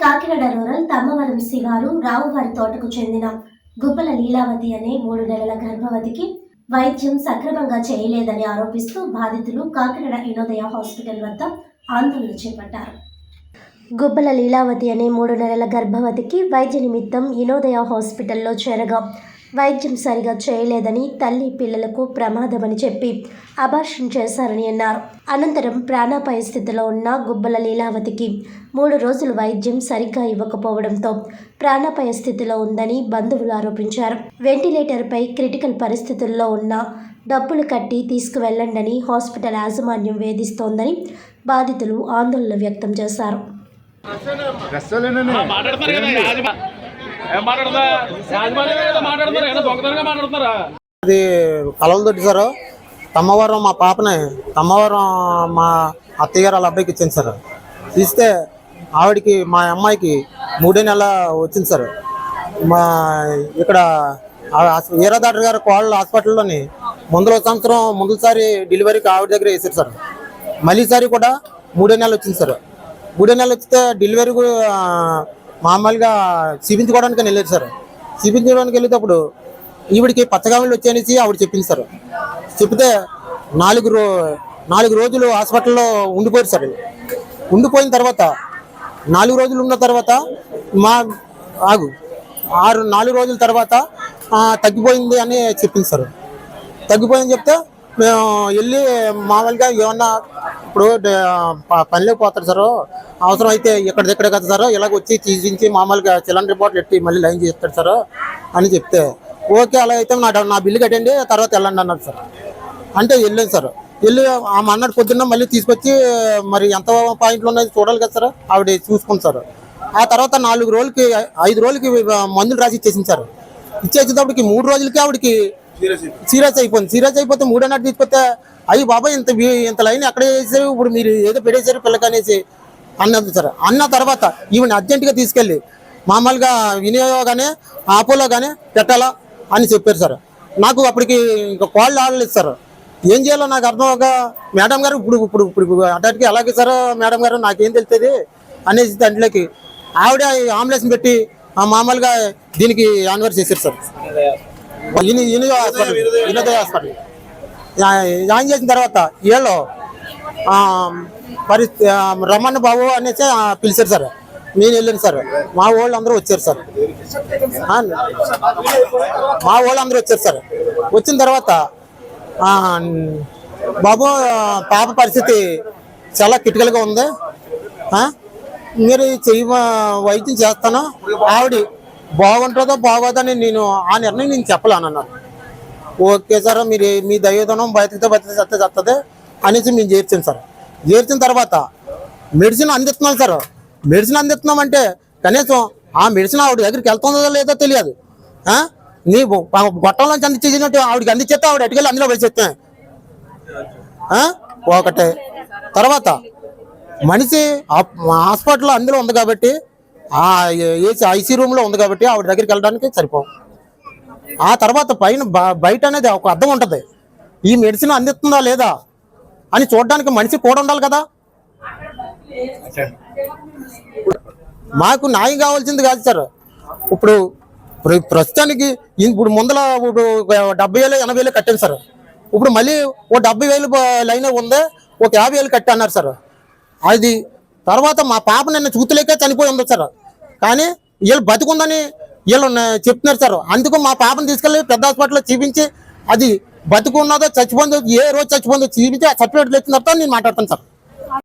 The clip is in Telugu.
కాకినాడ రూరల్ తమ్మవరం శివారు రావువారి తోటకు చెందిన గుబ్బల లీలావతి అనే మూడు నెలల గర్భవతికి వైద్యం సక్రమంగా చేయలేదని ఆరోపిస్తూ బాధితులు కాకినాడ ఇనోదయ హాస్పిటల్ వద్ద ఆందోళన చేపట్టారు. గుబ్బల లీలావతి అనే మూడు నెలల గర్భవతికి వైద్య నిమిత్తం ఇనోదయ హాస్పిటల్లో చేరగా వైద్యం సరిగా చేయలేదని తల్లి పిల్లలకు ప్రమాదమని చెప్పి అబార్షన్ చేశారని అన్నారు. అనంతరం ప్రాణాపాయ స్థితిలో ఉన్న గుబ్బల లీలావతికి మూడు రోజులు వైద్యం సరిగ్గా ఇవ్వకపోవడంతో ప్రాణాపాయ స్థితిలో ఉందని బంధువులు ఆరోపించారు. వెంటిలేటర్పై క్రిటికల్ పరిస్థితుల్లో ఉన్న డబ్బులు కట్టి తీసుకువెళ్ళండని హాస్పిటల్ యాజమాన్యం వేధిస్తోందని బాధితులు ఆందోళన వ్యక్తం చేశారు. అది కలవలు దొడ్డి సార్ తమ్మవరం మా పాపని తమ్మవరం మా అత్తయ్యగారు వాళ్ళ అబ్బాయికి ఇచ్చింది సార్. ఇస్తే ఆవిడకి మా అమ్మాయికి మూడే నెల వచ్చింది సార్. మా ఇక్కడ ఈరా డాక్టర్ గారు కోళ్ళ హాస్పిటల్లోని ముందులో సంవత్సరం ముందుసారి డెలివరీకి ఆవిడ దగ్గర వేసారు సార్. మళ్ళీసారి కూడా మూడే నెలలు వచ్చింది సార్. మూడే నెలలు వస్తే డెలివరీ కూడా, మామూలుగా చూపించుకోవడానికి వెళ్ళారు సార్. చూపించుకోవడానికి వెళ్ళేటప్పుడు ఈవిడికి పచ్చగాములు వచ్చాయనేసి ఆవిడ చెప్పింది సార్. చెప్తే నాలుగు రో నాలుగు రోజులు హాస్పిటల్లో ఉండిపోయారు సార్ ఉండిపోయిన తర్వాత నాలుగు రోజులు ఉన్న తర్వాత మా ఆగు ఆరు నాలుగు రోజుల తర్వాత తగ్గిపోయింది అని చెప్పింది సార్. తగ్గిపోయింది చెప్తే మేము వెళ్ళి మామూలుగా ఏమన్నా ఇప్పుడు పనిలోకి పోతారు సార్. అవసరం అయితే ఇక్కడ దగ్గర కదా సార్. ఇలాగ వచ్చి తీసించి మామూలుగా చిల్లన్ బాటిల్ ఎట్టి మళ్ళీ లైన్ చేస్తాడు సార్ అని చెప్తే ఓకే అలా అయితే నా నా బిల్లు కట్టండి తర్వాత వెళ్ళండి అన్నారు సార్. అంటే వెళ్ళాను సార్. వెళ్ళి ఆ అన్నాడు పొద్దున్న మళ్ళీ తీసుకొచ్చి మరి ఎంత పాయింట్లు ఉన్నాయి చూడాలి కదా సార్. ఆవిడ చూసుకుంది సార్. ఆ తర్వాత నాలుగు రోజులకి ఐదు రోజులకి మందులు రాసి ఇచ్చేసింది సార్. ఇచ్చేసేటప్పటికి మూడు రోజులకి ఆవిడకి సీరియస్ అయిపోయింది. సీరియస్ అయిపోతే మూడో నాటి తీసుకొస్తే అయ్యి బాబాయ్ ఇంత ఇంత లైన్ ఎక్కడ వేసారు ఇప్పుడు మీరు ఏదో పెట్టేశారు పిల్లకి అనేసి అన్నది సార్. అన్న తర్వాత ఈవెన్ అర్జెంటుగా తీసుకెళ్ళి మామూలుగా వినియోగానే ఆపోలో కానీ పెట్టాలా అని చెప్పారు సార్. నాకు అప్పటికి ఇంకా కాళ్ళు ఆడలేదు సార్. ఏం చేయాలో నాకు అర్థం ఒక మేడం గారు ఇప్పుడు ఇప్పుడు ఇప్పుడు అటాటికి అలాగే సార్ మేడం గారు? నాకేం తెలుస్తుంది? అనేసి దాంట్లోకి ఆవిడ అంబులెన్స్ పెట్టి ఆ మామూలుగా దీనికి యాన్వర్ చేశారు సార్. ఇని హాస్పిటల్ వినోదయ హాస్పిటల్ జాయిన్ చేసిన తర్వాత వీళ్ళు ఆ, పరి రమణ బాబు అనేసి పిలిచారు సార్. నేను వెళ్ళాను సార్. మా వాళ్ళు అందరూ వచ్చారు సార్. మా వాళ్ళు అందరూ వచ్చారు సార్. వచ్చిన తర్వాత బాబు పాప పరిస్థితి చాలా క్రిటికల్గా ఉంది. మీరు చెయ్యి వైద్యం చేస్తాను. ఆవిడ బాగుంటుందో బాగోదని నేను ఆ నిర్ణయం నేను చెప్పలేను అన్నారు ఓకే సార్ మీరు మీ దయోధనం బతికితే బతికితే చస్తే చస్తుంది అనేసి మేము చేర్చాను సార్. చేర్చిన తర్వాత మెడిసిన్ అందిస్తున్నాం సార్. మెడిసిన్ అందిస్తున్నాం అంటే కనీసం ఆ మెడిసిన్ ఆవిడ దగ్గరికి వెళ్తుందో లేదో తెలియదు. నీ గొట్టంలోంచి అందించేసినట్టు ఆవిడకి అందించేస్తే ఆవిడ ఎటుకెళ్ళి అందులో వేసేస్తే ఒకటే. తర్వాత మనిషి హాస్పిటల్లో అందులో ఉంది కాబట్టి ఏసీ ఐసీ రూమ్లో ఉంది కాబట్టి ఆవిడ దగ్గరికి వెళ్ళడానికి సరిపోవు. ఆ తర్వాత పైన బ- బయట అనేది ఒక అర్థం ఉంటుంది. ఈ మెడిసిన్ అందిస్తుందా లేదా అని చూడడానికి మనిషి కూడా ఉండాలి కదా. మాకు న్యాయం కావాల్సింది కాదు సార్. ఇప్పుడు ప్రస్తుతానికి ఇప్పుడు ముందల ఇప్పుడు డెబ్బై వేలు ఎనభై వేలు కట్టాను సార్. ఇప్పుడు మళ్ళీ ఓ డెబ్బై వేలు లైన్ ఉంది ఒక యాభై వేలు కట్టా అన్నారు సార్. అది తర్వాత మా పాప నిన్న చూతులేకే చనిపోయి ఉంది సార్. కానీ వీళ్ళు బతుకుందని వీళ్ళు చెప్తున్నారు సార్. అందుకు మా పాపను తీసుకెళ్ళి పెద్ద హాస్పిటల్లో చూపించి అది బతుకున్నదో చచ్చిపోయిందో ఏ రోజు చచ్చిపోయిందో చూపించి ఆ సర్టిఫికేట్లు ఇచ్చిన తర్వాత నేను మాట్లాడతాను సార్.